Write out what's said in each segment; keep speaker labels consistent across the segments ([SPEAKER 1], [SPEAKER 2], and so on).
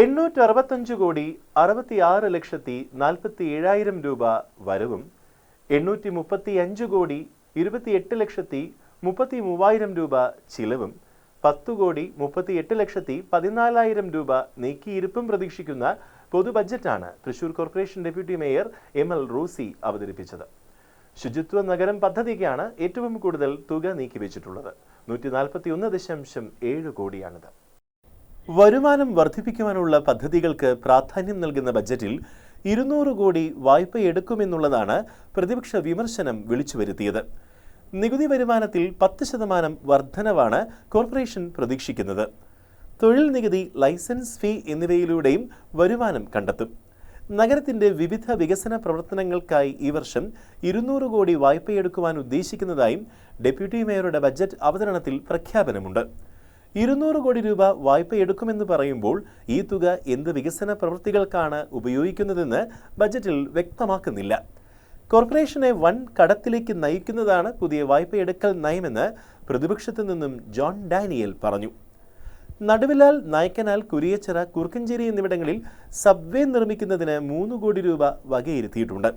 [SPEAKER 1] എണ്ണൂറ്റി അറുപത്തഞ്ച് കോടി അറുപത്തിയാറ് ലക്ഷത്തി നാൽപ്പത്തി ഏഴായിരം രൂപ വരവും എണ്ണൂറ്റി മുപ്പത്തി അഞ്ച് കോടി ഇരുപത്തിയെട്ട് ലക്ഷത്തി മുപ്പത്തി മൂവായിരം രൂപ ചിലവും പത്ത് കോടി മുപ്പത്തി എട്ട് ലക്ഷത്തി പതിനാലായിരം രൂപ നീക്കിയിരുപ്പും പ്രതീക്ഷിക്കുന്ന പൊതു ബജറ്റാണ് Thrissur corporation deputy mayor M L Rosy അവതരിപ്പിച്ചത്. ശുചിത്വ നഗരം പദ്ധതിക്കാണ് ഏറ്റവും കൂടുതൽ തുക നീക്കിവെച്ചിട്ടുള്ളത്. നൂറ്റി നാൽപ്പത്തി ഒന്ന് ദശാംശം ഏഴ് കോടിയാണിത്. വരുമാനം വർദ്ധിപ്പിക്കുവാനുള്ള പദ്ധതികൾക്ക് പ്രാധാന്യം നൽകുന്ന ബജറ്റിൽ ഇരുന്നൂറ് കോടി വായ്പയെടുക്കുമെന്നുള്ളതാണ് പ്രതിപക്ഷ വിമർശനം വിളിച്ചുവരുത്തിയത്. നികുതി വരുമാനത്തിൽ പത്ത് ശതമാനം വർധനവാണ് കോർപ്പറേഷൻ പ്രതീക്ഷിക്കുന്നത്. തൊഴിൽ നികുതി ലൈസൻസ് ഫീ എന്നിവയിലൂടെയും വരുമാനം കണ്ടെത്തും. നഗരത്തിന്റെ വിവിധ വികസന പ്രവർത്തനങ്ങൾക്കായി ഈ വർഷം ഇരുന്നൂറ് കോടി വായ്പയെടുക്കുവാൻ ഉദ്ദേശിക്കുന്നതായും ഡെപ്യൂട്ടി മേയറുടെ ബജറ്റ് അവതരണത്തിൽ പ്രഖ്യാപനമുണ്ട്. ഇരുന്നൂറ് കോടി രൂപ വായ്പ എടുക്കുമെന്ന് പറയുമ്പോൾ ഈ തുക എന്ത് വികസന പ്രവൃത്തികൾക്കാണ് ഉപയോഗിക്കുന്നതെന്ന് ബജറ്റിൽ വ്യക്തമാക്കുന്നില്ല. കോർപ്പറേഷനെ വൻ കടത്തിലേക്ക് നയിക്കുന്നതാണ് പുതിയ വായ്പയെടുക്കൽ നയമെന്ന് പ്രതിപക്ഷത്തു നിന്നും ജോൺ ഡാനിയൽ പറഞ്ഞു. നടുവിലാൽ നായ്ക്കനാൽ കുരിയച്ചിറ കുറുക്കഞ്ചേരി എന്നിവിടങ്ങളിൽ സബ്വേ നിർമ്മിക്കുന്നതിന് മൂന്ന് കോടി രൂപ വകയിരുത്തിയിട്ടുണ്ട്.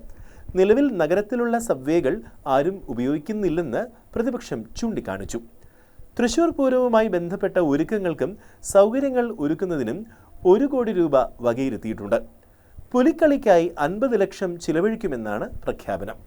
[SPEAKER 1] നിലവിൽ നഗരത്തിലുള്ള സബ്വേകൾ ആരും ഉപയോഗിക്കുന്നില്ലെന്ന് പ്രതിപക്ഷം ചൂണ്ടിക്കാണിച്ചു. തൃശൂർ പൂരവുമായി ബന്ധപ്പെട്ട ഒരുക്കങ്ങൾക്കും സൗകര്യങ്ങൾ ഒരുക്കുന്നതിനും ഒരു കോടി രൂപ വകയിരുത്തിയിട്ടുണ്ട്. പുലിക്കളിക്കായി അൻപത് ലക്ഷം ചിലവഴിക്കുമെന്നാണ് പ്രഖ്യാപനം.